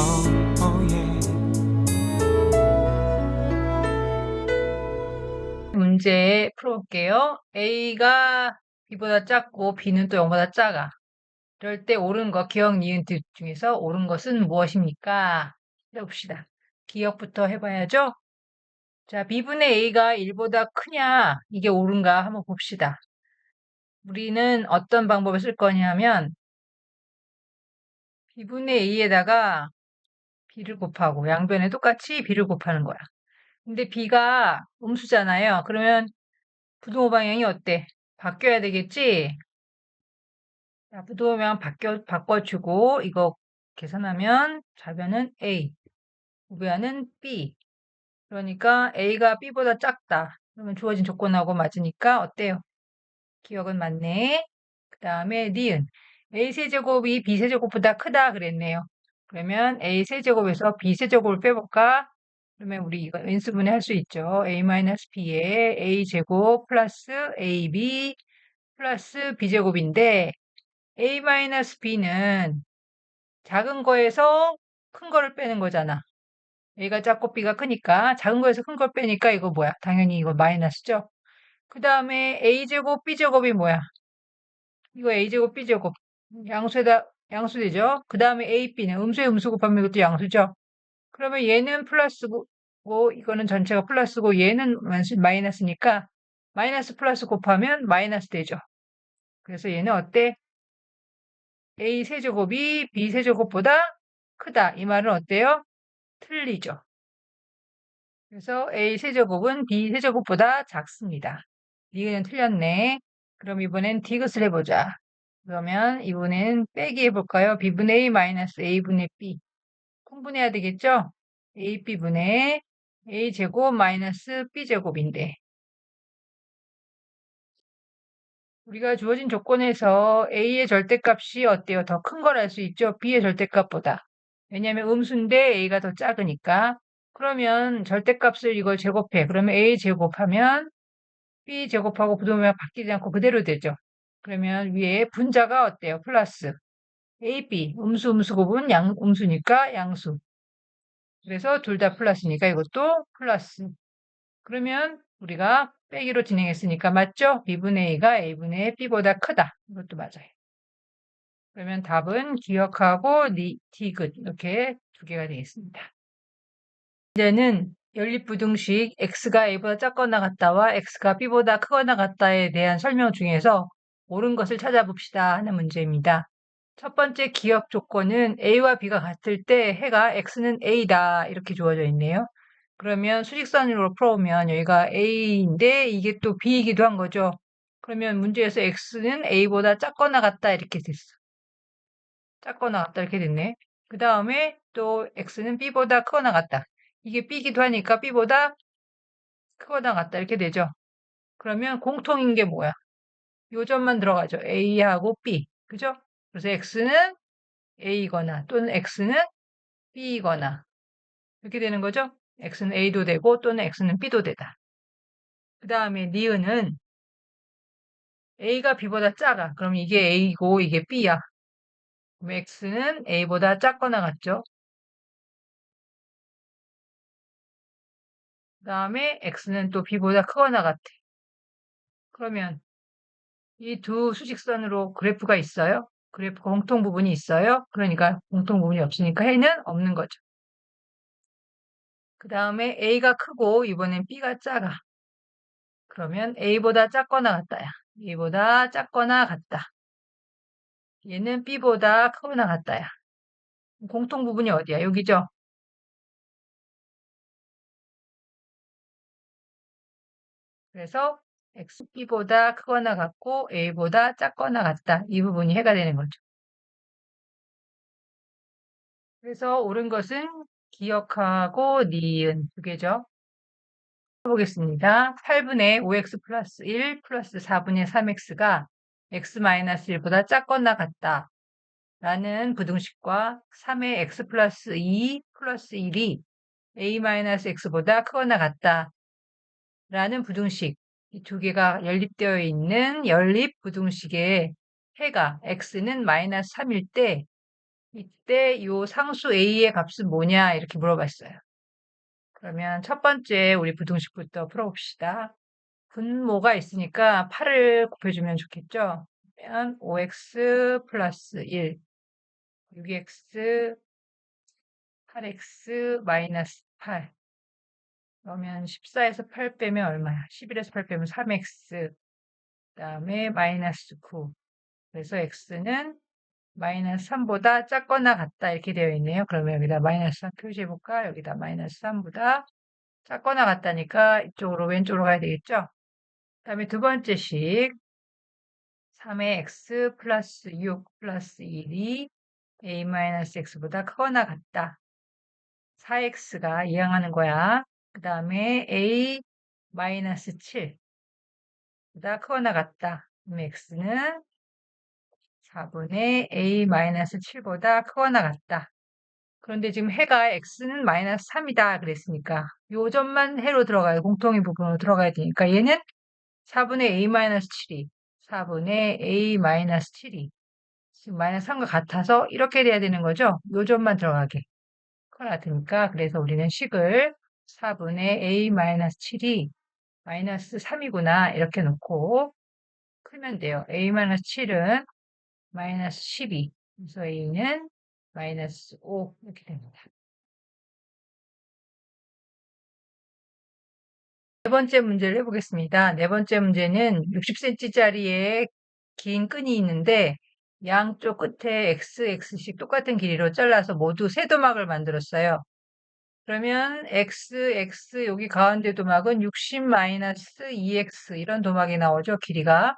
oh, oh yeah. 문제 풀어볼게요. A가 B보다 작고 B는 또 0보다 작아. 이럴 때 옳은 거, 기억, 니은, 뜻 중에서 옳은 것은 무엇입니까? 해봅시다. 기억부터 해봐야죠. 자, B분의 A가 1보다 크냐? 이게 옳은가? 한번 봅시다. 우리는 어떤 방법을 쓸 거냐면 B분의 A에다가 B를 곱하고 양변에 똑같이 B를 곱하는 거야. 근데 B가 음수잖아요. 그러면 부동호 방향이 어때? 바뀌어야 되겠지? 자, 부동호 방향 바뀌어, 바꿔주고 이거 계산하면 좌변은 A, 우변은 B. 그러니까 A가 B보다 작다. 그러면 주어진 조건하고 맞으니까 어때요? 기억은 맞네. 그 다음에 니은. A세제곱이 B세제곱보다 크다 그랬네요. 그러면 A세제곱에서 B세제곱을 빼볼까? 그러면 우리 이거 인수분해 할 수 있죠. A-B에 A제곱 플러스 AB 플러스 B제곱인데 A-B는 작은 거에서 큰 거를 빼는 거잖아. A가 작고 B가 크니까 작은 거에서 큰 걸 빼니까 이거 뭐야? 당연히 이거 마이너스죠. 그 다음에 A제곱 B제곱이 뭐야? 이거 A제곱 B제곱 양수에다 양수되죠. 그 다음에 A, B는 음수에 음수 곱하면 이것도 양수죠. 그러면 얘는 플러스고 이거는 전체가 플러스고 얘는 마이너스니까 마이너스 플러스 곱하면 마이너스 되죠. 그래서 얘는 어때? A 세제곱이 B 세제곱보다 크다. 이 말은 어때요? 틀리죠. 그래서 A 세제곱은 B 세제곱보다 작습니다. 니은 틀렸네. 그럼 이번엔 디귿을 해보자. 그러면 이번엔 빼기 해볼까요? B분의 A 마이너스 A분의 B. 통분해야 되겠죠? AB분의 A제곱 마이너스 B제곱인데 우리가 주어진 조건에서 A의 절대값이 어때요? 더 큰 걸 알 수 있죠? B의 절대값보다. 왜냐하면 음수인데 A가 더 작으니까. 그러면 절대값을 이걸 제곱해. 그러면 A 제곱하면 B 제곱하고 부동면 바뀌지 않고 그대로 되죠. 그러면 위에 분자가 어때요? 플러스. AB, 음수, 음수 곱은 양, 음수니까 양수. 그래서 둘 다 플러스니까 이것도 플러스. 그러면 우리가 빼기로 진행했으니까 맞죠? B분의 A가 A분의 B보다 크다. 이것도 맞아요. 그러면 답은 기억하고 니, 디귿 이렇게 두 개가 되겠습니다. 이제는 연립부등식 x가 a보다 작거나 같다와 x가 b보다 크거나 같다에 대한 설명 중에서 옳은 것을 찾아봅시다 하는 문제입니다. 첫 번째 기억 조건은 a와 b가 같을 때 해가 x는 a다 이렇게 주어져 있네요. 그러면 수직선으로 풀어오면 여기가 a인데 이게 또 b이기도 한 거죠. 그러면 문제에서 x는 a보다 작거나 같다 이렇게 됐어. 작거나 같다 이렇게 됐네. 그 다음에 또 x는 b보다 크거나 같다. 이게 b기도 하니까 b보다 크거나 같다 이렇게 되죠. 그러면 공통인 게 뭐야? 요점만 들어가죠. a하고 b. 그죠? 그래서 x는 a거나 또는 x는 b이거나 이렇게 되는 거죠. x는 a도 되고 또는 x는 b도 되다. 그 다음에 니은은 a가 b보다 작아. 그럼 이게 a고 이게 b야. 그럼 x는 a보다 작거나 같죠. 그 다음에 x는 또 b보다 크거나 같아. 그러면 이 두 수직선으로 그래프가 있어요? 그래프 공통 부분이 있어요? 그러니까 공통 부분이 없으니까 해는 없는 거죠. 그 다음에 a가 크고 이번엔 b가 작아. 그러면 a보다 작거나 같다야. a보다 작거나 같다. 얘는 b보다 크거나 같다야. 공통 부분이 어디야? 여기죠? 그래서 xb보다 크거나 같고 a보다 작거나 같다. 이 부분이 해가 되는 거죠. 그래서 옳은 것은 기억하고 니은 두 개죠. 해보겠습니다. 8분의 5x 플러스 1 플러스 4분의 3x가 x-1보다 작거나 같다. 라는 부등식과 3의 x 플러스 2 플러스 1이 a-x보다 크거나 같다. 라는 부등식, 이 두 개가 연립되어 있는 연립 부등식의 해가 x는 마이너스 3일 때 이때 요 상수 a의 값은 뭐냐 이렇게 물어봤어요. 그러면 첫 번째 우리 부등식부터 풀어봅시다. 분모가 있으니까 8을 곱해주면 좋겠죠? 그러면 5x 플러스 1, 6x, 8x 마이너스 8. 그러면 14에서 8 빼면 얼마야? 11에서 8 빼면 3x. 그 다음에 마이너스 9. 그래서 x는 마이너스 3보다 작거나 같다 이렇게 되어 있네요. 그러면 여기다 마이너스 3 표시해 볼까? 여기다 마이너스 3보다 작거나 같다니까 이쪽으로 왼쪽으로 가야 되겠죠? 그 다음에 두 번째 식 3의 x 플러스 6 플러스 1이 a 마이너스 x보다 크거나 같다. 4x가 이항하는 거야. 그 다음에 a 마이너스 7 보다 크거나 같다. x는 4분의 a 마이너스 7보다 크거나 같다. 그런데 지금 해가 x는 마이너스 3이다 그랬으니까 요 점만 해로 들어가요. 공통인 부분으로 들어가야 되니까 얘는 4분의 a 마이너스 7이 4분의 a 마이너스 7이 지금 마이너스 3과 같아서 이렇게 돼야 되는 거죠. 요 점만 들어가게. 그거 같으니까 그래서 우리는 식을 4분의 a 마이너스 7이 마이너스 3이구나 이렇게 놓고 풀면 돼요. a 마이너스 7은 마이너스 12 그래서 a는 마이너스 5 이렇게 됩니다. 네 번째 문제를 해보겠습니다. 네 번째 문제는 60cm짜리의 긴 끈이 있는데 양쪽 끝에 x, x씩 똑같은 길이로 잘라서 모두 세 도막을 만들었어요. 그러면 x, x 여기 가운데 도막은 60-2x 이런 도막이 나오죠. 길이가.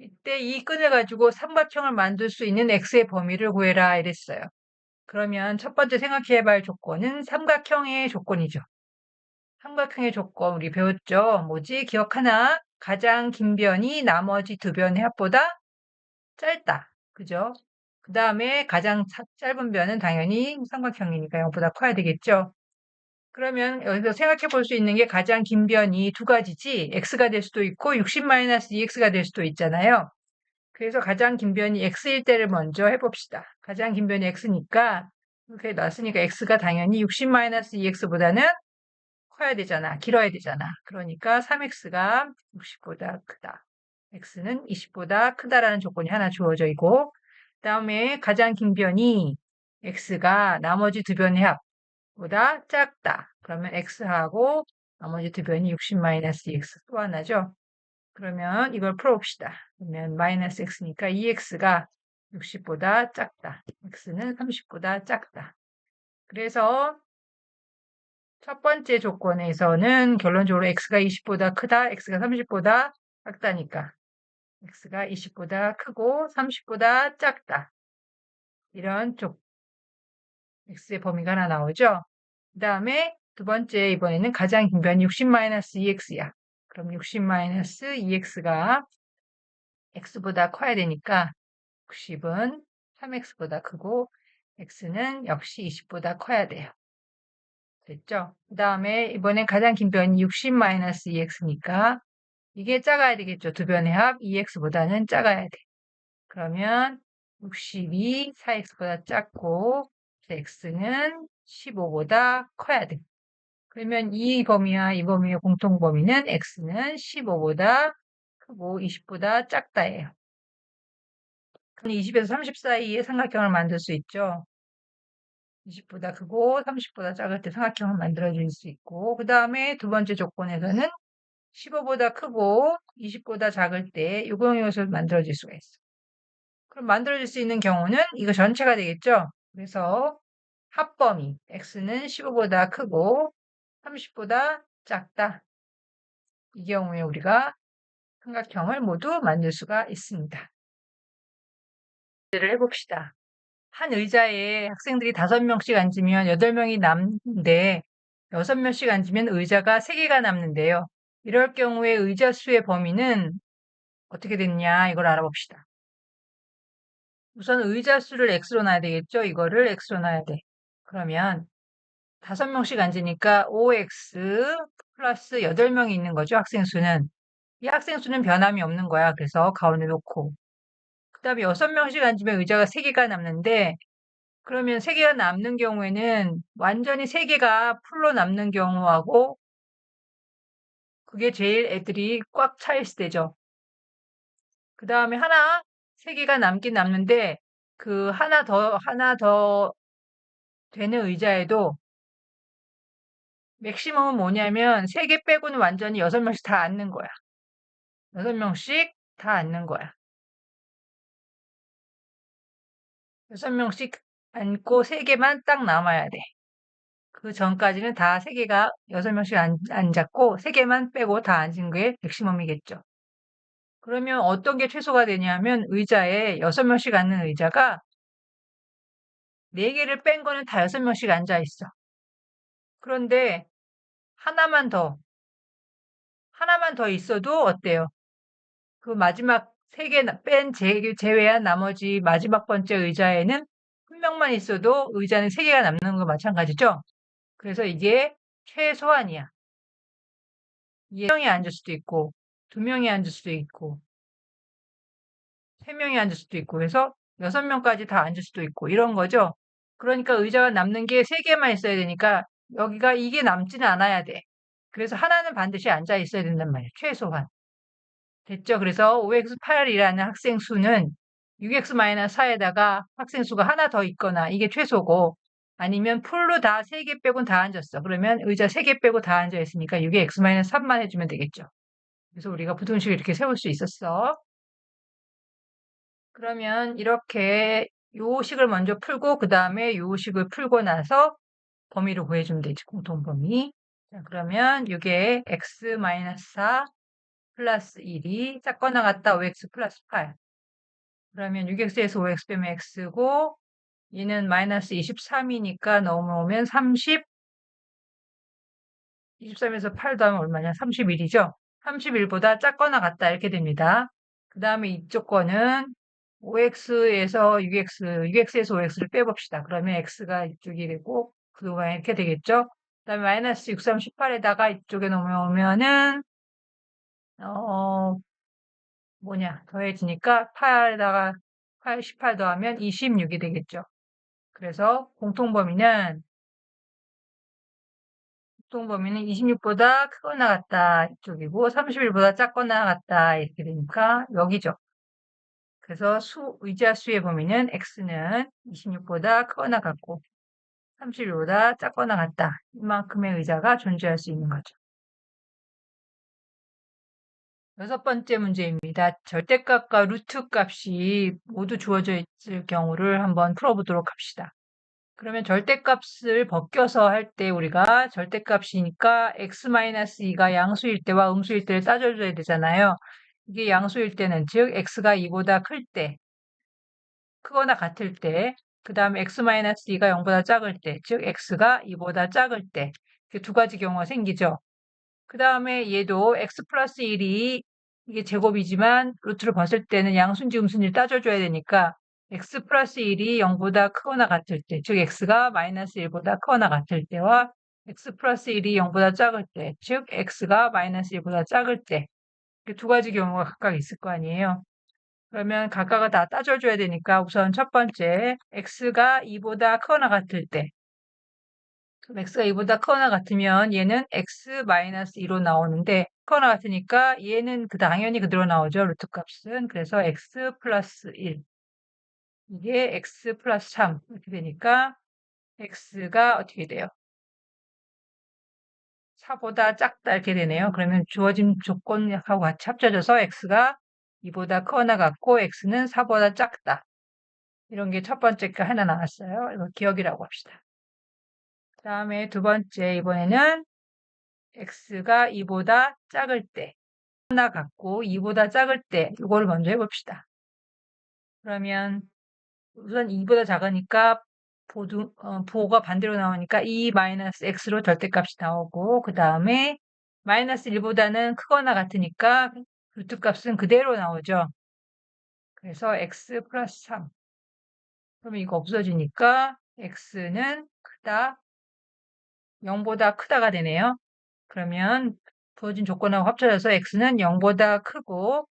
이때 이 끈을 가지고 삼각형을 만들 수 있는 x의 범위를 구해라 이랬어요. 그러면 첫 번째 생각해 볼 조건은 삼각형의 조건이죠. 삼각형의 조건 우리 배웠죠? 뭐지? 기억하나? 가장 긴 변이 나머지 두 변의 합보다 짧다. 그죠? 그 다음에 가장 짧은 변은 당연히 삼각형이니까 0보다 커야 되겠죠? 그러면 여기서 생각해 볼 수 있는 게 가장 긴 변이 두 가지지 x가 될 수도 있고 60-2x가 될 수도 있잖아요. 그래서 가장 긴 변이 x일 때를 먼저 해봅시다. 가장 긴 변이 x니까 이렇게 놨으니까 x가 당연히 60-2x보다는 커야 되잖아. 길어야 되잖아. 그러니까 3x가 60보다 크다. x는 20보다 크다라는 조건이 하나 주어져 있고 그 다음에 가장 긴 변이 x가 나머지 두 변의 합 보다 작다. 그러면 x하고 나머지 두 변이 60-2x 또 하나죠. 그러면 이걸 풀어봅시다. 그러면 마이너스 x니까 2x가 60보다 작다. x는 30보다 작다. 그래서 첫 번째 조건에서는 결론적으로 x가 20보다 크다, x가 30보다 작다니까 x가 20보다 크고 30보다 작다. 이런 쪽 x의 범위가 하나 나오죠. 그 다음에 두 번째 이번에는 가장 긴 변이 60-2x야. 그럼 60-2x가 x보다 커야 되니까 60은 3x보다 크고 x는 역시 20보다 커야 돼요. 됐죠? 그 다음에 이번엔 가장 긴 변이 60-2x니까 이게 작아야 되겠죠. 두 변의 합 2x보다는 작아야 돼. 그러면 62 4x보다 작고 x는 15보다 커야 돼. 그러면 이 범위와 이 범위의 공통 범위는 x는 15보다 크고 20보다 작다예요. 그럼 20에서 30 사이에 삼각형을 만들 수 있죠. 20보다 크고 30보다 작을 때 삼각형을 만들어줄 수 있고 그 다음에 두 번째 조건에서는 15보다 크고 20보다 작을 때 유공요소를 만들어질 수가 있어. 그럼 만들어질 수 있는 경우는 이거 전체가 되겠죠. 그래서 합범위 x는 15보다 크고 30보다 작다. 이 경우에 우리가 삼각형을 모두 만들 수가 있습니다. 를 해봅시다. 한 의자에 학생들이 5명씩 앉으면 8명이 남는데 6명씩 앉으면 의자가 3개가 남는데요. 이럴 경우에 의자 수의 범위는 어떻게 됐냐 이걸 알아봅시다. 우선 의자 수를 x로 놔야 되겠죠? 이거를 x로 놔야 돼. 그러면 5명씩 앉으니까 5x 플러스 8명이 있는 거죠. 학생 수는. 이 학생 수는 변함이 없는 거야. 그래서 가운데 놓고. 그 다음에 6명씩 앉으면 의자가 3개가 남는데 그러면 3개가 남는 경우에는 완전히 3개가 풀로 남는 경우하고 그게 제일 애들이 꽉 차 있을 때죠. 그 다음에 하나, 3개가 남긴 남는데 그 하나 더, 하나 더 되는 의자에도 맥시멈은 뭐냐면 3개 빼고는 완전히 6명씩 다 앉는 거야. 6명씩 다 앉는 거야. 6명씩 앉고 3개만 딱 남아야 돼. 그 전까지는 다 3개가 6명씩 앉, 앉았고 3개만 빼고 다 앉은 게 맥시멈이겠죠. 그러면 어떤 게 최소가 되냐면 의자에 6명씩 앉는 의자가 4개를 뺀 거는 다 6명씩 앉아 있어. 그런데 하나만 더, 하나만 더 있어도 어때요? 그 마지막 3개 뺀 제외한 나머지 마지막 번째 의자에는 한 명만 있어도 의자는 3개가 남는 거 마찬가지죠? 그래서 이게 최소한이야. 한 명이 앉을 수도 있고, 두 명이 앉을 수도 있고, 세 명이 앉을 수도 있고, 그래서 여섯 명까지 다 앉을 수도 있고, 이런 거죠. 그러니까 의자가 남는 게 세 개만 있어야 되니까 여기가 이게 남지는 않아야 돼. 그래서 하나는 반드시 앉아 있어야 된단 말이에요. 최소한. 됐죠? 그래서 5x8이라는 학생 수는 6x-4에다가 학생 수가 하나 더 있거나 이게 최소고 아니면 풀로 다 3개 빼곤 다 앉았어. 그러면 의자 3개 빼고 다 앉아 있으니까 6에 x-3만 해주면 되겠죠. 그래서 우리가 부등식을 이렇게 세울 수 있었어. 그러면 이렇게 요 식을 먼저 풀고 그 다음에 요 식을 풀고 나서 범위를 구해주면 되지. 공통 범위. 자, 그러면 6에 x-4 플러스 1이 짝거나 같다 5x 플러스 8. 그러면 6x에서 5x 빼면 x고 얘는 마이너스 23이니까 넘어오면 30 23에서 8 더하면 얼마냐? 31이죠? 31보다 작거나 같다 이렇게 됩니다. 그 다음에 이쪽 거는 5x에서 6x, 6x에서 5x를 빼봅시다. 그러면 x가 이쪽이 되고 그동안 이렇게 되겠죠? 그 다음에 마이너스 6, 3, 18에다가 이쪽에 넘어오면은 어 뭐냐 더해지니까 8에다가 8, 18 더하면 26이 되겠죠. 그래서 공통범위는 공통범위는 26보다 크거나 같다 이쪽이고 31보다 작거나 같다 이렇게 되니까 여기죠. 그래서 수, 의자 수의 범위는 x는 26보다 크거나 같고 31보다 작거나 같다. 이만큼의 의자가 존재할 수 있는 거죠. 여섯 번째 문제입니다. 절대값과 루트 값이 모두 주어져 있을 경우를 한번 풀어보도록 합시다. 그러면 절대값을 벗겨서 할 때 우리가 절대값이니까 x-2가 양수일 때와 음수일 때를 따져줘야 되잖아요. 이게 양수일 때는 즉 x가 2보다 클 때, 크거나 같을 때, 그 다음에 x-2가 0보다 작을 때, 즉 x가 2보다 작을 때, 두 가지 경우가 생기죠. 그 다음에 얘도 x 플러스 1이 이게 제곱이지만 루트를 벗을 때는 양순지 음순위를 따져줘야 되니까 x 플러스 1이 0보다 크거나 같을 때, 즉 x가 마이너스 1보다 크거나 같을 때와 x 플러스 1이 0보다 작을 때, 즉 x가 마이너스 1보다 작을 때, 두 가지 경우가 각각 있을 거 아니에요. 그러면 각각을 다 따져줘야 되니까 우선 첫 번째 x가 2보다 크거나 같을 때 x가 2보다 크거나 같으면 얘는 x-2로 나오는데 크거나 같으니까 얘는 그 당연히 그대로 나오죠. 루트 값은. 그래서 x 플러스 1 이게 x 플러스 3 이렇게 되니까 x가 어떻게 돼요? 4보다 작다 이렇게 되네요. 그러면 주어진 조건하고 같이 합쳐져서 x가 2보다 크거나 같고 x는 4보다 작다. 이런 게 첫 번째 거 하나 나왔어요. 이거 기억이라고 합시다. 다음에 두 번째 이번에는 x가 2보다 작을 때 하나 같고 2보다 작을 때 이거를 먼저 해봅시다. 그러면 우선 2보다 작으니까 보도, 어, 보가 반대로 나오니까 2 마이너스 x로 절대값이 나오고 그 다음에 마이너스 1보다는 크거나 같으니까 루트 값은 그대로 나오죠. 그래서 x 플러스 3 그러면 이거 없어지니까 x는 크다 0보다 크다가 되네요. 그러면 부어진 조건하고 합쳐져서 x는 0보다 크고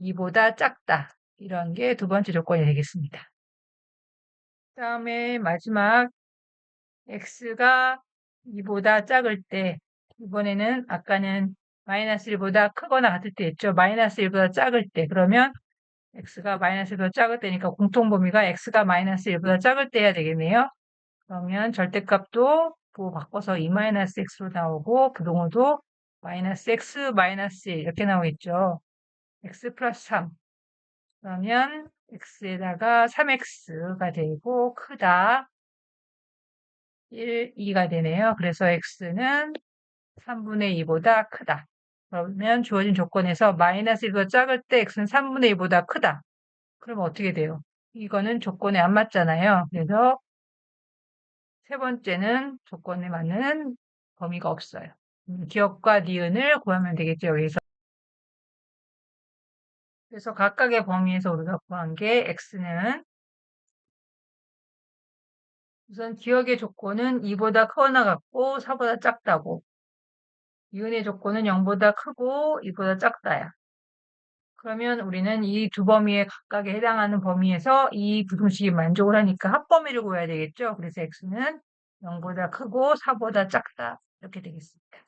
2보다 작다. 이런 게 두 번째 조건이 되겠습니다. 그 다음에 마지막 x가 2보다 작을 때 이번에는 아까는 마이너스 1보다 크거나 같을 때 했죠. 마이너스 1보다 작을 때 그러면 x가 마이너스 1보다 작을 때니까 공통 범위가 x가 마이너스 1보다 작을 때 해야 되겠네요. 그러면 절대값도 뭐 바꿔서 2 마이너스 x로 나오고 부동호도 마이너스 x 마이너스 1 이렇게 나오겠죠. x 플러스 3 그러면 x에다가 3x가 되고 크다 1, 2가 되네요. 그래서 x는 3분의 2보다 크다. 그러면 주어진 조건에서 마이너스 1보다 작을 때 x는 3분의 2보다 크다. 그러면 어떻게 돼요? 이거는 조건에 안 맞잖아요. 그래서 세 번째는 조건에 맞는 범위가 없어요. 음, 기억과 니은을 구하면 되겠죠. 여기서. 그래서 각각의 범위에서 우리가 구한 게 x는 우선 기억의 조건은 2보다 크거나 같고 4보다 작다고 이은의 조건은 0보다 크고 2보다 작다야. 그러면 우리는 이 두 범위에 각각에 해당하는 범위에서 이 부등식이 만족을 하니까 합범위를 구해야 되겠죠. 그래서 x는 0보다 크고 4보다 작다. 이렇게 되겠습니다.